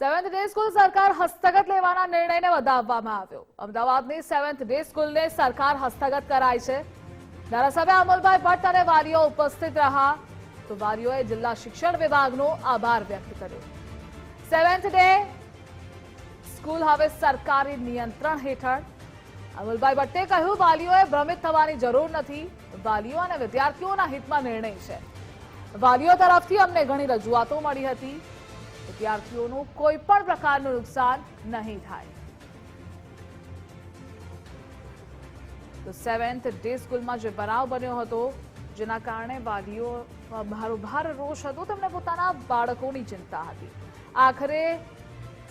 Seventh day school સરકાર હસ્તગત લેવાના નિર્ણયને વધાવવામાં આવ્યો. અમદાવાદની સેવન્થ ડે સ્કૂલને સરકાર હસ્તગત કરાઈ છે. ધારાસભ્ય અમલભાઈ ભટ્ટ અને વાલીઓ ઉપસ્થિત રહ્યા. તો વાલીઓએ જિલ્લા શિક્ષણ વિભાગનો આભાર વ્યક્ત કર્યો. સેવન્થ ડે સ્કૂલ હવે સરકારી નિયંત્રણ હેઠળ. અમલભાઈ ભટ્ટે કહ્યું, વાલીઓએ ભ્રમિત થવાની જરૂર નથી. વાલીઓ અને વિદ્યાર્થીઓના હિતમાં નિર્ણય છે. વાલીઓ તરફથી અમને ઘણી રજૂઆતો મળી હતી. વિદ્યાર્થીઓનું કોઈ પણ પ્રકારનું નુકસાન નહીં થાય. તો સેવન્થ ડે સ્કૂલમાં જે બનાવ બન્યો હતો, જેના કારણે વાલીઓ, ભારોભાર રોષ હતો તેમને પોતાના બાળકોની ચિંતા હતી. આખરે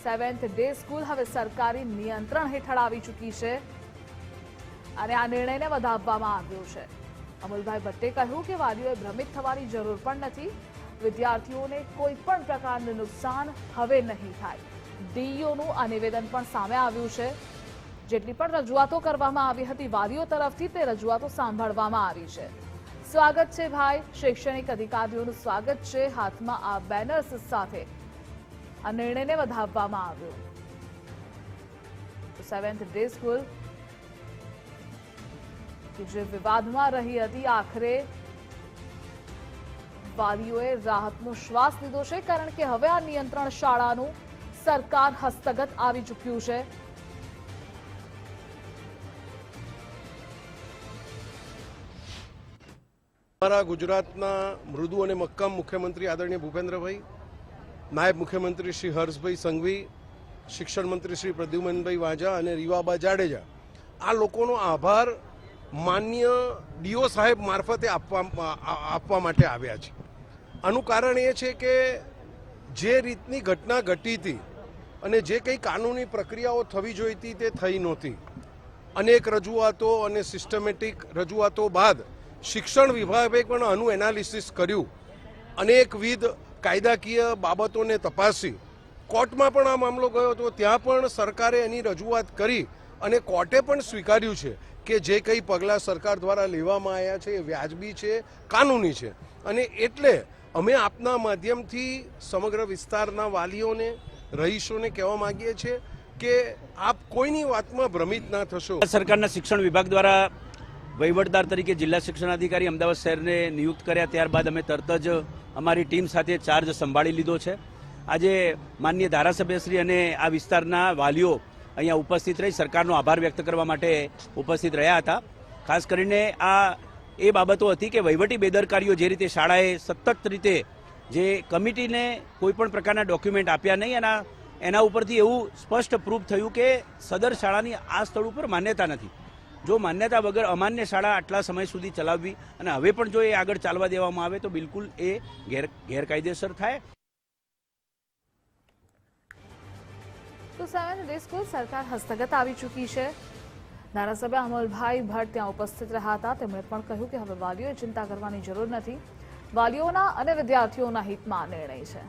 સેવન્થ ડે સ્કૂલ હવે સરકારી નિયંત્રણ હેઠળ આવી ચૂકી છે અને આ નિર્ણયને વધાવવામાં આવ્યો છે. અમુલભાઈ ભટ્ટે કહ્યું કે વાલીઓએ ભ્રમિત થવાની જરૂર પણ નથી વિદ્યાર્થીઓને કોઈ પણ પ્રકારનું નુકસાન હવે નહીં થાય. ડીઈઓનું આ નિવેદન પણ સામે આવ્યું છે. જેટલી પણ રજૂઆતો કરવામાં આવી હતી, વાલીઓ તરફથી તે રજૂઆતો સાંભળવામાં આવી છે. સ્વાગત છે ભાઈ, શૈક્ષણિક અધિકારીઓનું સ્વાગત છે. હાથમાં આ બેનર્સ સાથે આ નિર્ણયને વધાવવામાં આવ્યો. સેવન્થ ડે સ્કૂલ જે વિવાદમાં રહી હતી આખરે વાલીઓએ રાહતનો શ્વાસ લીધો છે કારણ કે હવે આ નિયંત્રણ શાળાનું સરકાર હસ્તગત આવી ચૂક્યું છે. અમારા ગુજરાતના મૃદુ અને મક્કમ મુખ્યમંત્રી આદરણીય ભૂપેન્દ્રભાઈ, નાયબ મુખ્યમંત્રી શ્રી હર્ષભાઈ સંઘવી, શિક્ષણ મંત્રી શ્રી પ્રદ્યુમનભાઈ વાજા અને રીવાબા જાડેજા. આ લોકોનો આભાર માન્ય ડીઓ સાહેબ મારફતે આપવા આપવા માટે આવ્યા છે. આનું કારણ એ છે કે જે રીતની ઘટના ઘટી હતી અને જે કંઈ કાનૂની પ્રક્રિયાઓ થવી જોઈતી તે થઈ નહોતી. અનેક રજૂઆતો અને સિસ્ટમેટિક રજૂઆતો બાદ શિક્ષણ વિભાગે પણ આનું એનાલિસિસ કર્યું. અનેકવિધ કાયદાકીય બાબતોને તપાસી. કોર્ટમાં પણ આ મામલો ગયો હતો. ત્યાં પણ સરકારે એની રજૂઆત કરી અને કોર્ટે પણ સ્વીકાર્યું છે કે જે કંઈ પગલાં સરકાર દ્વારા લેવામાં આવ્યા છે એ વ્યાજબી છે, કાનૂની છે. અને એટલે અમે આપના માધ્યમથી સમગ્ર વિસ્તારના વાલીઓને, રહીશોને કહેવા માંગીએ છીએ કે આપ કોઈની વાતમાં ભ્રમિત ના થશો. સરકારના શિક્ષણ વિભાગ દ્વારા વહીવટદાર તરીકે જિલ્લા શિક્ષણાધિકારી અમદાવાદ શહેરને નિયુક્ત કર્યા. ત્યારબાદ અમે તરત જ અમારી ટીમ સાથે ચાર્જ સંભાળી લીધો છે. આજે માન્ય ધારાસભ્યશ્રી અને આ વિસ્તારના વાલીઓ અહીંયા ઉપસ્થિત રહી સરકારનો આભાર વ્યક્ત કરવા માટે ઉપસ્થિત રહ્યા હતા. ખાસ કરીને આ એ બાબતો હતી કે વહીવટી બેદરકારીઓ જે રીતે શાળાએ સતત રીતે જે કમિટીને કોઈ પણ પ્રકારના ડોક્યુમેન્ટ આપ્યા નહીં, એના એના ઉપરથી એવું સ્પષ્ટ પ્રૂફ થયું કે સદર શાળાની આ સ્થળ ઉપર માન્યતા નથી. જો માન્યતા વગર અમાન્ય શાળા આટલા સમય સુધી ચલાવવી અને હવે પણ જો એ આગળ ચાલવા દેવામાં આવે તો બિલકુલ એ ગેર, ગેરકાયદેસર થાય. તો ડે સ્કૂલ સરકાર હસ્તગત આવી ચૂકી છે. ધારાસભ્ય અમલભાઈ ભટ્ટ ત્યાં ઉપસ્થિત રહ્યા હતા. તેમણે પણ કહ્યું કે હવે વાલીઓએ ચિંતા કરવાની જરૂર નથી. વાલીઓના અને વિદ્યાર્થીઓના હિતમાં નિર્ણય છે.